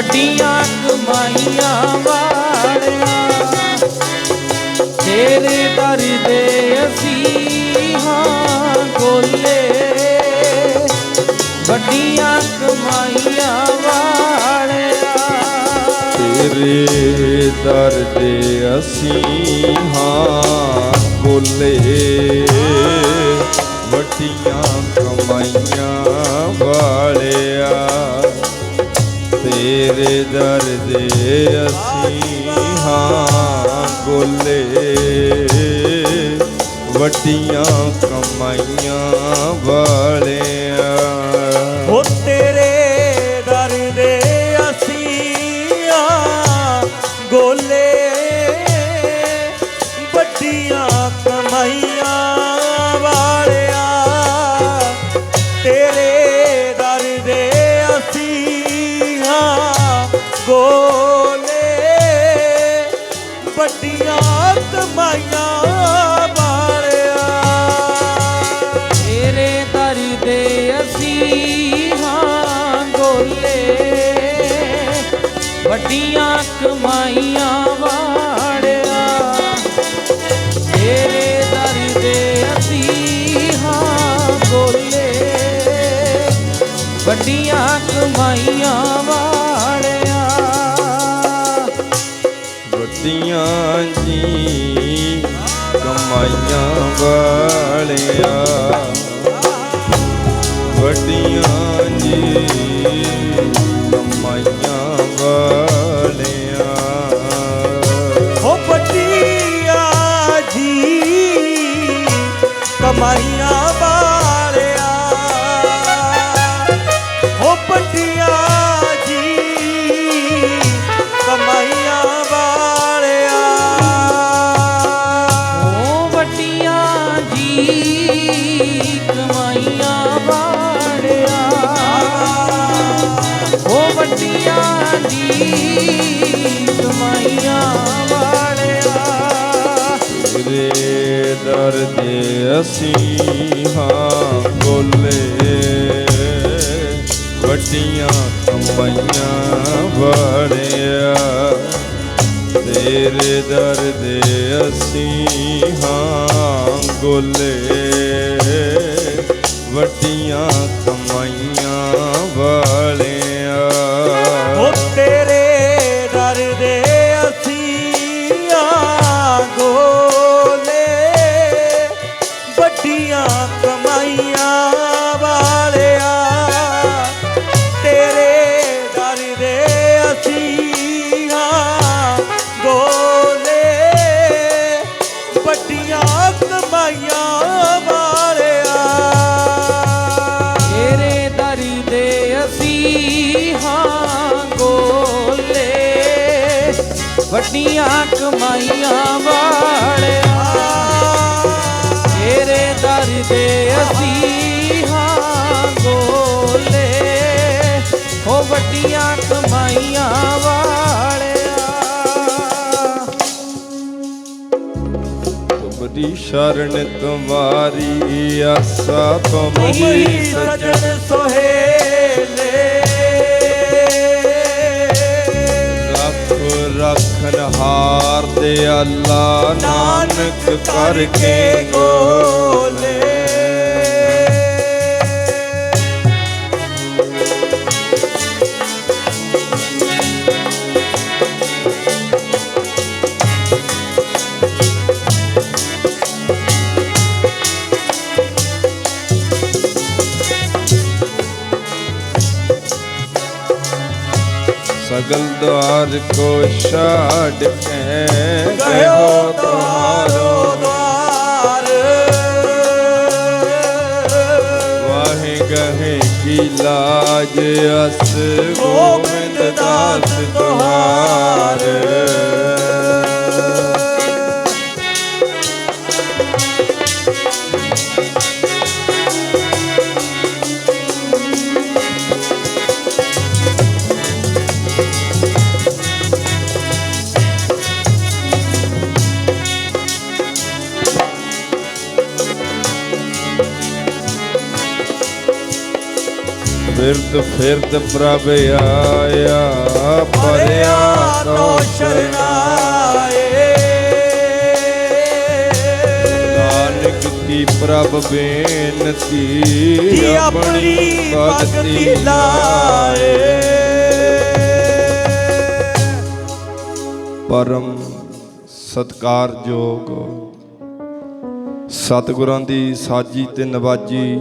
ਵੱਡੀਆਂ ਕਮਾਈਆਂ ਵਾਲਿਆ। ਤੇਰੇ ਦਰ ਦੇ ਅਸੀਂ ਹਾਂ ਗੋਲੇ ਵੱਡੀਆਂ ਕਮਾਈਆਂ ਵਾਲਿਆ। ਤੇਰੇ ਦਰ ਦੇ ਅਸੀਂ ਹਾਂ ਕੋਲੇ। ਵੱਡੀਆਂ ਕਮਾਈਆਂ ਵਾਲਿਆ। ਤੇਰੇ ਦਰ ਦੇ ਅਸੀਂ ਹਾਂ ਗੋਲੇ ਵੱਡੀਆਂ ਕਮਾਈਆਂ ਵਾਲਿਆ। ਹੋ ਤੇਰੇ ਦਰ ਦੇ ਅਸੀਂ ਆ ਗੋਲੇ ਵੱਡੀਆਂ ਕਮਾਈਆਂ ਵਾਲਿਆ। ਤੇਰੇ ਦਰ ਦੇ ਅਸੀਂ ਆ ਗੋਲੇ, ਵੱਡੀਆਂ ਕਮਾਈਆਂ ਵਾਲਿਆ। ਤੇਰੇ ਦਰ ਦੇ ਅਸੀਂ ਹਾਂ ਗੋਲੇ, ਵੱਡੀਆਂ ਕਮਾਈਆਂ ਵਾਲਿਆ। ਤੇਰੇ ਦਰ ਦੇ ਅਸੀਂ ਹਾਂ ਗੋਲੇ, ਵੱਡੀਆਂ ਕਮਾਈਆਂ ਵਾਲਿਆ। ਵੱਡੀਆਂ ਜੀ ਕਮਾਈਆਂ ਵਾਲਿਆ। ਹੋ ਵੱਡੀਆਂ ਜੀ ਕਮਾਈਆਂ ਤੇਰੇ ਦਰ ਦੇ ਅਸੀਂ ਹਾਂ ਗੋਲੇ ਵੱਡੀਆਂ ਕਮਾਈਆਂ ਵੜਿਆ ਤੇਰੇ ਦਰ ਦੇ ਅਸੀਂ ਹਾਂ ਗੋਲੇ ਵੱਡੀਆਂ ਕਮਾਈਆਂ ਕਮਾਈਆਂ ਵਾਲਿਆ, ਤੇਰੇ ਦਰ ਦੇ ਅਸੀਂ ਆ ਗੋਲੇ ਵੱਡੀਆਂ ਕਮਾਈਆਂ ਵਾਲਿਆ। ਤੇਰੇ ਦਰ ਦੇ ਅਸੀਂ ਹਾਂ ਗੋਲੇ ਵੱਡੀਆਂ ਕਮਾਈਆਂ ਵਾਲਿਆ। ਦੇ ਅਸੀਂ ਹਾਂ ਗੋਲੇ ਹੋ ਵੱਡੀਆਂ ਕਮਾਈਆਂ ਵਾਲਿਆ। ਤੁਮਰੀ ਸ਼ਰਨ ਤੁਮਾਰੀ ਆਸਾ ਤੁਮਰੀ ਸਜਣ। ਸੋਹੇਲੇ। ਰੱਖਨ ਹਾਰ ਦੇ ਅੱਲਾ ਨਾਨਕ ਕਰਕੇ ਗੋਲੇ। सगल द्वार को छाड़ के गयो तुम्हारो द्वार वाहे गहे की लाज अस गोविंद दास तुम्हारे ਫਿਰਦ ਫਿਰਦ ਪ੍ਰਭ ਆਇਆ ਪਰਿਆ ਕੋ ਸ਼ਰਨਾਏ। ਨਾਨਕ ਕੀ ਪ੍ਰਭ ਬੇਨਤੀ ਆਪਣੀ ਭਗਤੀ ਲਾਏ। ਪਰਮ ਸਤਕਾਰਯੋਗ ਸਤਿਗੁਰਾਂ ਦੀ ਸਾਜੀ ਤੇ ਨਵਾਜੀ